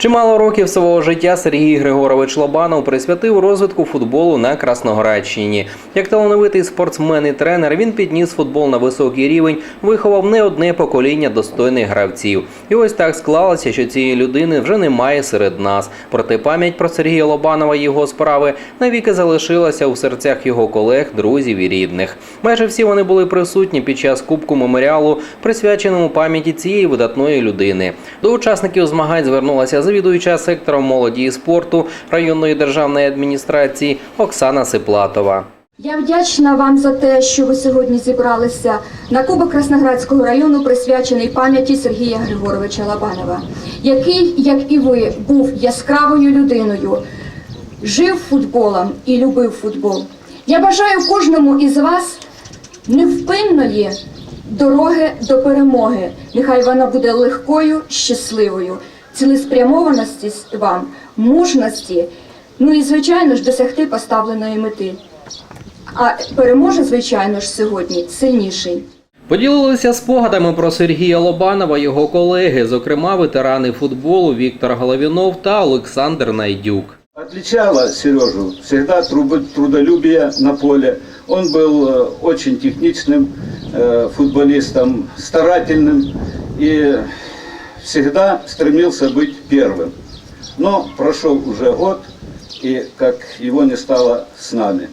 Чимало років свого життя Сергій Григорович Лобанов присвятив розвитку футболу на Красноградщині. Як талановитий спортсмен і тренер, він підніс футбол на високий рівень, виховав не одне покоління достойних гравців. І ось так склалося, що цієї людини вже немає серед нас. Проте пам'ять про Сергія Лобанова і його справи навіки залишилася у серцях його колег, друзів і рідних. Майже всі вони були присутні під час кубку меморіалу, присвяченому пам'яті цієї видатної людини. До учасників змагань звернулася завідуюча сектором молоді і спорту районної державної адміністрації Оксана Сиплатова. Я вдячна вам за те, що ви сьогодні зібралися на Кубок Красноградського району, присвячений пам'яті Сергія Григоровича Лабанова, який, як і ви, був яскравою людиною, жив футболом і любив футбол. Я бажаю кожному із вас невпинної дороги до перемоги. Нехай вона буде легкою, щасливою, цілеспрямованості вам, мужності, ну і звичайно ж досягти поставленої мети. А переможе, звичайно ж, сьогодні сильніший. Поділилися спогадами про Сергія Лобанова його колеги, зокрема ветерани футболу Віктор Головінов та Олександр Найдюк. Отличало Сережу всегда трубо- трудолюбие на поле. Он был э, очень техничным э, футболистом, старательным и всегда стремился быть первым. Но прошел уже год, и как его не стало с нами.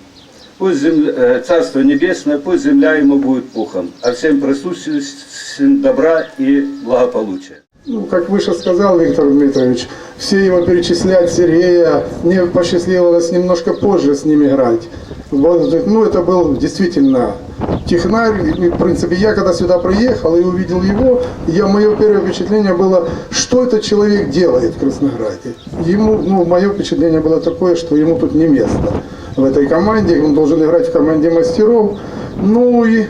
Пусть земля, э, Царство Небесное, пусть земля ему будет пухом, а всем присутствующим добра и благополучия. Ну, как выше сказал Виктор Дмитриевич, все его перечислять, Сергея, мне посчастливилось немножко позже с ним играть. Ну, это был действительно технарь. И, в принципе, я когда сюда приехал и увидел его, я, мое первое впечатление было, что этот человек делает в Краснограде. Ему, ну, мое впечатление было такое, что ему тут не место в этой команде, он должен играть в команде мастеров. Ну и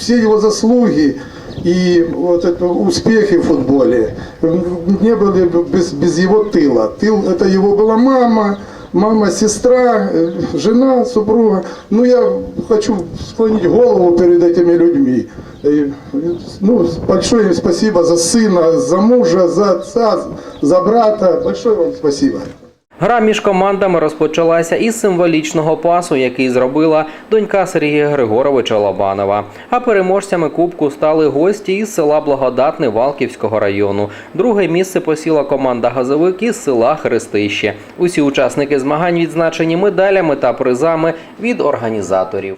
все его заслуги, и вот это успехи в футболе не были бы без, без его тыла. Тыл это его была мама, мама, сестра, э, жена, супруга. Ну я хочу склонить голову перед этими людьми. И, ну, большое им спасибо за сына, за мужа, за отца, за брата. Большое вам спасибо. Гра між командами розпочалася із символічного пасу, який зробила донька Сергія Григоровича Лобанова. А переможцями кубку стали гості із села Благодатне Валківського району. Друге місце посіла команда Газовик із села Хрестище. Усі учасники змагань відзначені медалями та призами від організаторів.